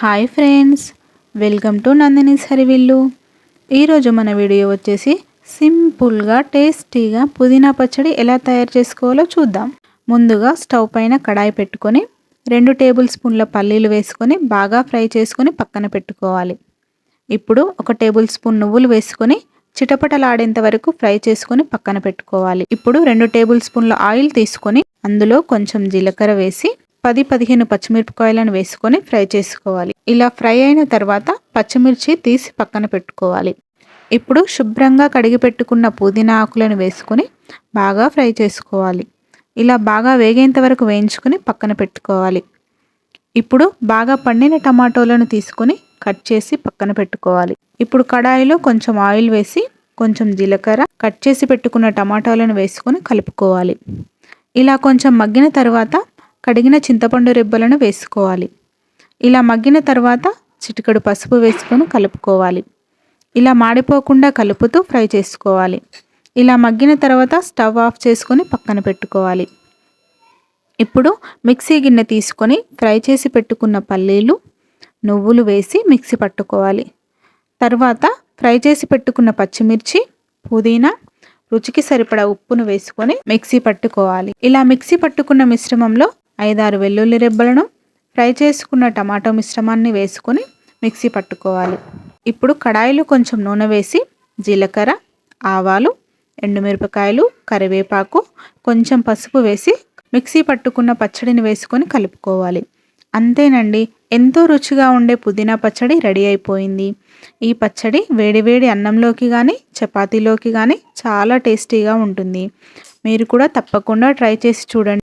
Hi friends welcome to Nandini Sarivillu. ఈరోజు మన video వచ్చేసి సింపుల్గా టేస్టీగా పుదీనా పచ్చడి ఎలా తయారు చేసుకోవాలో చూద్దాం. ముందుగా స్టవ్ పైన కడాయి పెట్టుకొని రెండు టేబుల్ స్పూన్ల పల్లీలు వేసుకొని బాగా ఫ్రై చేసుకొని పక్కన పెట్టుకోవాలి. ఇప్పుడు ఒక టేబుల్ స్పూన్ నువ్వులు వేసుకొని చిటపటలాడేంత వరకు ఫ్రై చేసుకొని పక్కన పెట్టుకోవాలి. ఇప్పుడు రెండు టేబుల్ స్పూన్ల ఆయిల్ తీసుకొని అందులో కొంచెం జీలకర్ర వేసి పది పదిహేను పచ్చిమిరపకాయలను వేసుకొని ఫ్రై చేసుకోవాలి. ఇలా ఫ్రై అయిన తర్వాత పచ్చిమిర్చి తీసి పక్కన పెట్టుకోవాలి. ఇప్పుడు శుభ్రంగా కడిగి పెట్టుకున్న పుదీనా ఆకులను వేసుకొని బాగా ఫ్రై చేసుకోవాలి. ఇలా బాగా వేగేంత వరకు వేయించుకొని పక్కన పెట్టుకోవాలి. ఇప్పుడు బాగా పండిన టమాటోలను తీసుకొని కట్ చేసి పక్కన పెట్టుకోవాలి. ఇప్పుడు కడాయిలో కొంచెం ఆయిల్ వేసి కొంచెం జీలకర్ర కట్ చేసి పెట్టుకున్న టమాటాలను వేసుకొని కలుపుకోవాలి. ఇలా కొంచెం మగ్గిన తర్వాత కడిగిన చింతపండు రెబ్బలను వేసుకోవాలి. ఇలా మగ్గిన తర్వాత చిటికడు పసుపు వేసుకొని కలుపుకోవాలి. ఇలా మాడిపోకుండా కలుపుతూ ఫ్రై చేసుకోవాలి. ఇలా మగ్గిన తర్వాత స్టవ్ ఆఫ్ చేసుకొని పక్కన పెట్టుకోవాలి. ఇప్పుడు మిక్సీ గిన్నె తీసుకొని ఫ్రై చేసి పెట్టుకున్న పల్లీలు నువ్వులు వేసి మిక్సీ పట్టుకోవాలి. తర్వాత ఫ్రై చేసి పెట్టుకున్న పచ్చిమిర్చి పుదీనా రుచికి సరిపడా ఉప్పును వేసుకొని మిక్సీ పట్టుకోవాలి. ఇలా మిక్సీ పట్టుకున్న మిశ్రమంలో ఐదారు వెల్లుల్లి రెబ్బలను ఫ్రై చేసుకున్న టమాటో మిశ్రమాన్ని వేసుకొని మిక్సీ పట్టుకోవాలి. ఇప్పుడు కడాయిలో కొంచెం నూనె వేసి జీలకర్ర ఆవాలు ఎండుమిరపకాయలు కరివేపాకు కొంచెం పసుపు వేసి మిక్సీ పట్టుకున్న పచ్చడిని వేసుకొని కలుపుకోవాలి. అంతేనండి ఎంతో రుచిగా ఉండే పుదీనా పచ్చడి రెడీ అయిపోయింది. ఈ పచ్చడి వేడివేడి అన్నంలోకి కానీ చపాతీలోకి కానీ చాలా టేస్టీగా ఉంటుంది. మీరు కూడా తప్పకుండా ట్రై చేసి చూడండి.